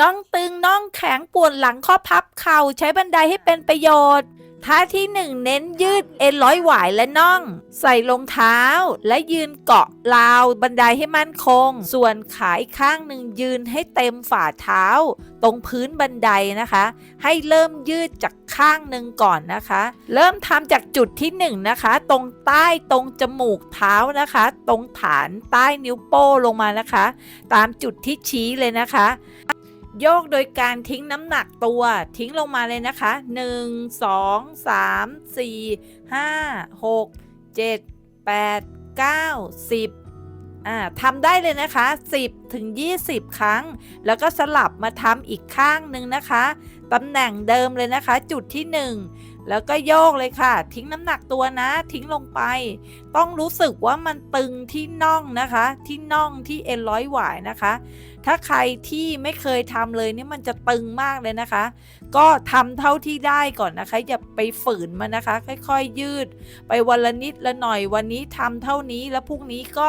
น่องตึงน่องแข็งปวดหลังข้อพับเข่าใช้บันไดให้เป็นประโยชน์ท่าที่หนึ่งเน้นยืดเอ็นร้อยหวายและน่อง ใส่รองเท้าและยืนเกาะราวบันไดให้มั่นคง ส่วนขาอีกข้างหนึ่งยืนให้เต็มฝ่าเท้า ตรงพื้นบันไดนะคะ ให้เริ่มยืดจากข้างหนึ่งก่อนนะคะ เริ่มทำจากจุดที่หนึ่งนะคะ ตรงใต้ตรงจมูกเท้านะคะ ตรงฐานใต้นิ้วโป้ลงมานะคะ ตามจุดที่ชี้เลยนะคะ โยกโดยการทิ้งน้ำหนักตัวทิ้งลงมาเลยนะคะ 1 2 3 4 5 6 7 8 9 10อ่าทำได้เลยนะคะ 10 ถึง 20 ครั้ง แล้วก็สลับมาทำอีกข้างหนึ่งนะคะตำแหน่งเดิมเลยนะคะ จุดที่ 1 แล้วก็โยกเลยค่ะ ทิ้งน้ำหนักตัวนะ ทิ้งลงไป ต้องรู้สึกว่ามันตึงที่น่องนะคะ ที่น่องที่เอ็นร้อยหวายนะคะ ถ้าใครที่ไม่เคยทำเลยนี่มันจะตึงมากเลยนะคะ ก็ทำเท่าที่ได้ก่อนนะคะ อย่าไปฝืนมันนะคะ ค่อยๆยืด ไปวันละนิดละหน่อยวันนี้ทำเท่านี้แล้วพรุ่งนี้ก็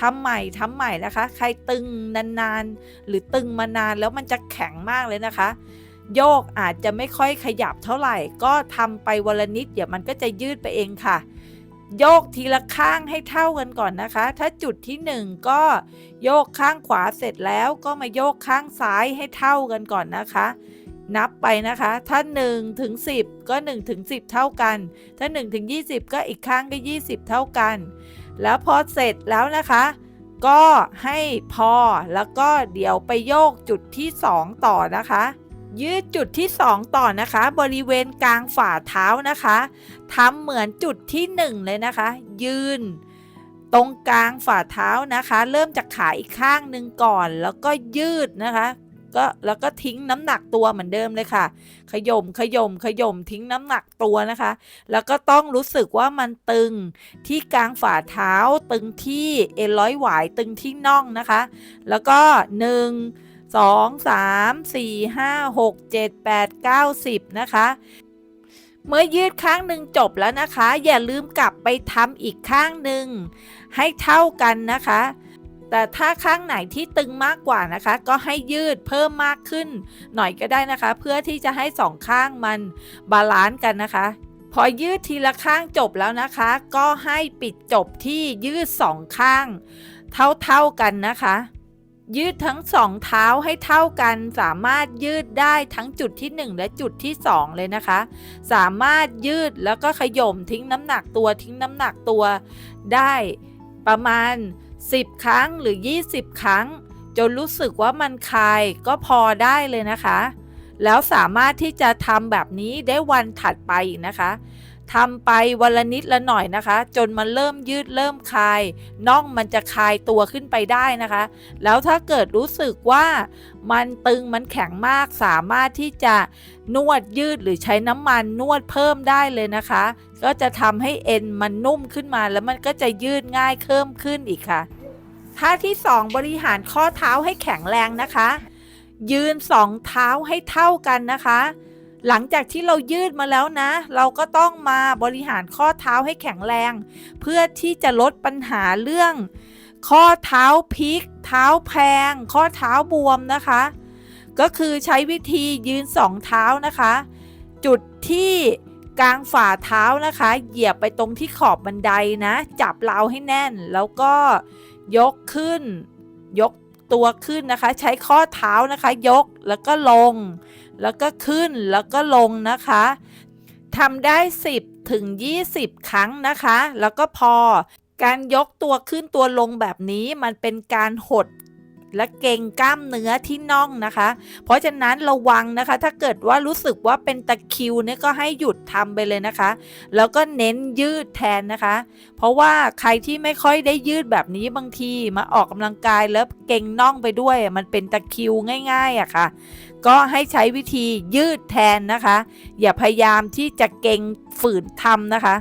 ทำใหม่ทำใหม่นะคะ ใครตึงนานๆ หรือตึงมานานแล้วมันจะแข็งมากเลยนะคะ โยกอาจจะไม่ค่อยขยับเท่าไหร่ ก็ทำไปวันละนิดเดี๋ยวมันก็จะยืดไปเองค่ะ โยกทีละข้างให้เท่ากันก่อนนะคะ ถ้าจุดที่ 1 ก็โยกข้างขวาเสร็จแล้วก็มาโยกข้างซ้ายให้เท่ากันก่อนนะคะ นับไปนะคะ ถ้า1ถึง10 ก็1ถึง10 เท่ากัน ถ้า1ถึง20 ก็อีกข้างก็ 20 เท่ากัน แล้วพอเสร็จแล้วนะคะก็ให้พอแล้วก็เดี๋ยวไปโยกจุดที่ 2 ต่อนะคะ ยืดจุดที่ 2 ต่อนะคะ บริเวณกลางฝ่าเท้านะคะทำเหมือนจุดที่ 1 เลยนะคะ ยืน ตรงกลางฝ่าเท้านะคะ เริ่มจากขาอีกข้างหนึ่งก่อน แล้วก็ยืดนะคะก็แล้วก็ทิ้งน้ำหนักตัวเหมือนเดิมเลยค่ะ ขยมขยมขยมทิ้งน้ำหนักตัวนะคะ แล้วก็ต้องรู้สึกว่ามันตึงที่กลางฝ่าเท้าตึงที่เอ็นร้อยหวายตึงที่น่องนะคะ แล้วก็1 2 3 4 5 6 7 8 9 10 นะคะ เมื่อยืดข้างหนึ่งจบแล้วนะคะ อย่าลืมกลับไปทำอีกข้างหนึ่งให้เท่ากันนะคะ แต่ถ้าข้างไหนที่ตึงมากกว่านะคะ ก็ให้ยืดเพิ่มมากขึ้น หน่อยก็ได้นะคะ เพื่อที่จะให้สองข้างมันบาลานซ์กันนะคะ พอยืดทีละข้างจบแล้วนะคะ ก็ให้ปิดจบที่ยืดสองข้าง เท่าๆกันนะคะ ยืดทั้งสองเท้าให้เท่ากัน สามารถยืดได้ทั้งจุดที่ 1 และจุดที่ 2 เลยนะคะ สามารถยืดแล้วก็ขย่มทิ้งน้ำหนักตัวทิ้งน้ำหนักตัวได้ประมาณ 10 ครั้งหรือ 20 ครั้ง จนรู้สึกว่ามันคลายก็พอได้เลยนะคะ แล้วสามารถที่จะทำแบบนี้ได้วันถัดไปอีกนะคะ ทำไปวันละนิดละหน่อยนะคะ จนมันเริ่มยืดเริ่มคลายน่องมันจะคลายตัวขึ้นไปได้นะคะ แล้วถ้าเกิดรู้สึกว่ามันตึงมันแข็งมากสามารถที่จะนวดยืดหรือใช้น้ำมันนวดเพิ่มได้เลยนะคะ ก็จะทำให้เอ็นมันนุ่มขึ้นมา แล้วมันก็จะยืดง่ายเพิ่มขึ้นอีกค่ะท่าที่ 2 บริหารข้อเท้าให้แข็งแรงนะคะ ยืนสองเท้าให้เท่ากันนะคะ หลังจากที่เรายืดมาแล้วนะ เราก็ต้องมาบริหารข้อเท้าให้แข็งแรง เพื่อที่จะลดปัญหาเรื่อง ข้อเท้าพลิก เท้าแพง ข้อเท้าบวมนะคะ ก็คือใช้วิธียืนสองเท้านะคะ จุดที่กลางฝ่าเท้านะคะ เหยียบไปตรงที่ขอบบันไดนะ จับราวให้แน่น แล้วก็ยกขึ้น ยกตัวขึ้นนะคะ ใช้ข้อเท้านะคะ ยกแล้วก็ลง แล้วก็ขึ้นแล้วก็ลงนะคะทำได้ 10 ถึง 20 ครั้งนะคะ แล้วก็พอการยกตัวขึ้นตัวลงแบบนี้มันเป็นการหด และเกรงกล้ามเนื้อที่น่องนะคะ เพราะฉะนั้นระวังนะคะ ถ้าเกิดว่ารู้สึกว่าเป็นตะคิวเนี่ยก็ให้หยุดทำไปเลยนะคะ แล้วก็เน้นยืดแทนนะคะ เพราะว่าใครที่ไม่ค่อยได้ยืดแบบนี้บางทีมาออกกำลังกายแล้วเกรงน่องไปด้วย มันเป็นตะคิวง่ายๆอะค่ะ ก็ให้ใช้วิธียืดแทนนะคะ อย่าพยายามที่จะเกรงฝืนทำนะคะ